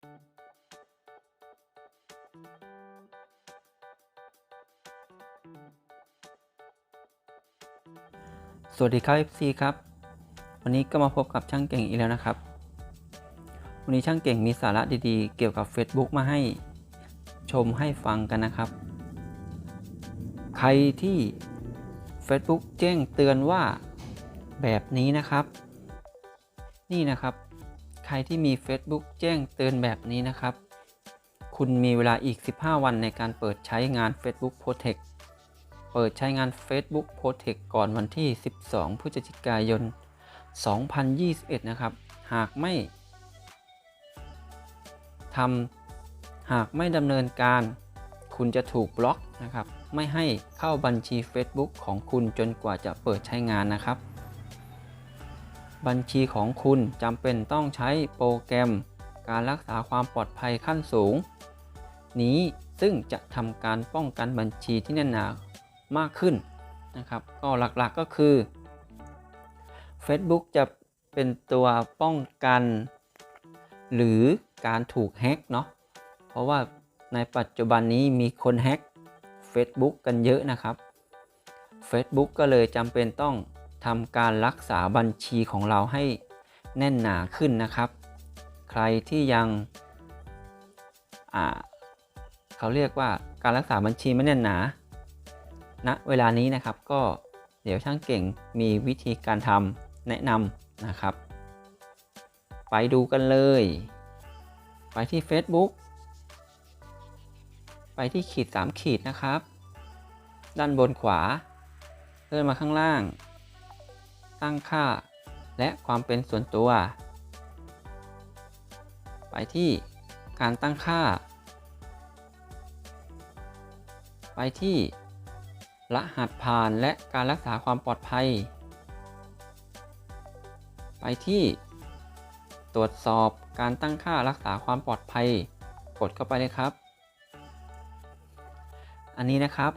สวัสดีครับ FC ครับ วันนี้ก็มาพบกับช่างเก่งอีกแล้วนะครับ วันนี้ช่างเก่งมีสาระดีๆ เกี่ยวกับ Facebook มาให้ชมให้ฟังกันนะครับ ใครที่ Facebook แจ้งเตือนว่าแบบนี้นะครับ นี่นะครับ ใครที่มี Facebook แจ้งเตือนแบบนี้นะครับ คุณมีเวลาอีก 15 วันในการเปิดใช้งาน Facebook Protect เปิดใช้งาน Facebook Protect ก่อนวันที่ 12 พฤศจิกายน 2021 นะครับ หากไม่ทำหากไม่ดำเนินการ คุณจะถูกบล็อกนะครับ ไม่ให้เข้าบัญชี Facebook ของคุณจนกว่าจะเปิดใช้งานนะครับ บัญชีของคุณจำเป็นต้องใช้โปรแกรม การรักษาความปลอดภัยขั้นสูง นี้ซึ่งจะทำการป้องกันบัญชีที่แน่นหนามากขึ้นนะครับ ก็หลักๆก็คือ Facebook จะเป็นตัวป้องกัน หรือการถูกแฮ็กเนาะเพราะว่าในปัจจุบันนี้มีคนแฮ็ก Facebook กันเยอะนะครับ Facebook ก็เลยจำเป็นต้อง ทำการรักษาบัญชีของเราให้แน่นหนาขึ้นนะครับ ใครที่ยังเขาเรียกว่าการรักษาบัญชีไม่แน่นหนาณนะเวลานี้นะครับก็เดี๋ยวช่างเก่งมีวิธีการทำแนะนำนะครับ ไปดูกันเลย ไปที่ Facebook ไปที่ขีด 3 ขีดนะครับ ด้านบนขวา เลื่อนมาข้างล่าง ตั้งค่า และความเป็นส่วนตัว ไปที่การตั้งค่า ไปที่รหัสผ่านและการรักษาความปลอดภัย ไปที่ ตรวจสอบการตั้งค่ารักษาความปลอดภัย กดเข้าไปเลยครับ อันนี้นะครับ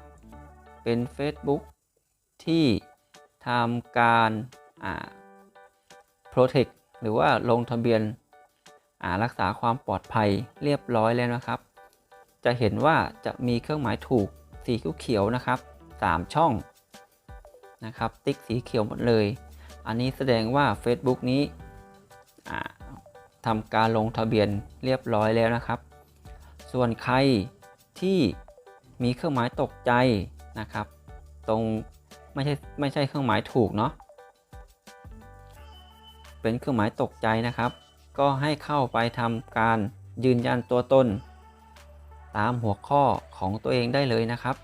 เป็น Facebook ที่ ทำการอ่า Protect หรือว่าลงทะเบียนรักษาความปลอดภัยเรียบร้อยแล้วนะครับ จะเห็นว่าจะมีเครื่องหมายถูกสีเขียวนะครับ 3 ช่องนะครับ ติ๊กสีเขียวหมดเลย อันนี้แสดงว่า Facebook นี้ทำการลงทะเบียนเรียบร้อยแล้วนะครับ ส่วนใครที่มีเครื่องหมายตกใจนะครับ ตรง ไม่ใช่ไม่ใช่เครื่องหมายถูกเนาะเป็นเครื่องหมายตกใจนะครับ ก็ให้เข้าไปทำการยืนยันตัวตน ตามหัวข้อของตัวเองได้เลยนะครับ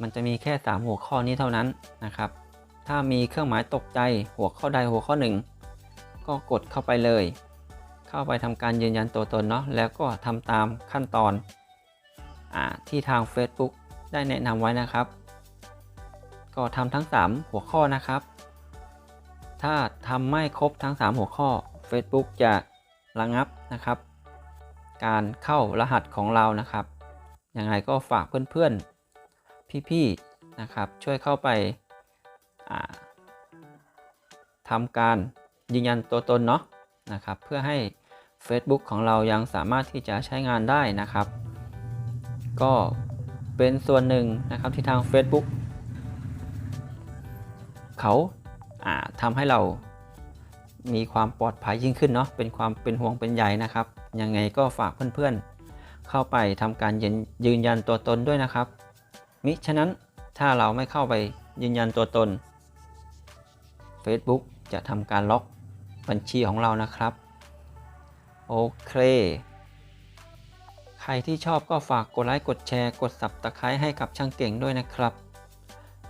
มันจะมีแค่ 3 หัวข้อนี้เท่านั้นนะครับ ถ้ามีเครื่องหมายตกใจหัวข้อใดหัวข้อหนึ่งก็กดเข้าไปเลย เข้าไปทำการยืนยันตัวตนเนาะแล้วก็ทำตามขั้นตอนอที่ทาง Facebook ได้แนะนำไว้นะครับ ก็ทำทั้ง 3 หัวข้อนะครับ ถ้าทำไม่ครบทั้ง 3 หัวข้อ Facebook จะระงับนะครับ การเข้ารหัสของเรานะครับ ยังไงก็ฝากเพื่อนๆ พี่ๆ นะครับ ช่วยเข้าไปทำการยืนยันตัวตนเนาะนะครับ เพื่อให้ Facebook ของเรายังสามารถที่จะใช้งานได้นะครับ ก็เป็นส่วนหนึ่งนะครับที่ทาง Facebook เขาทำให้เรามีความปลอดภัยยิ่งขึ้นเนาะเป็นความเป็นห่วงเป็นใยนะครับ ยังไงก็ฝากเพื่อนๆ เข้าไปทำการยืนยืนยันตัวตนด้วยนะครับ มิฉะนั้นถ้าเราไม่เข้าไปยืนยันตัวตน Facebook จะทำการล็อกบัญชีของเรานะครับ โอเค ใครที่ชอบก็ฝากกดไลค์กดแชร์ กด Subscribe ให้กับช่างเก่งด้วยนะครับ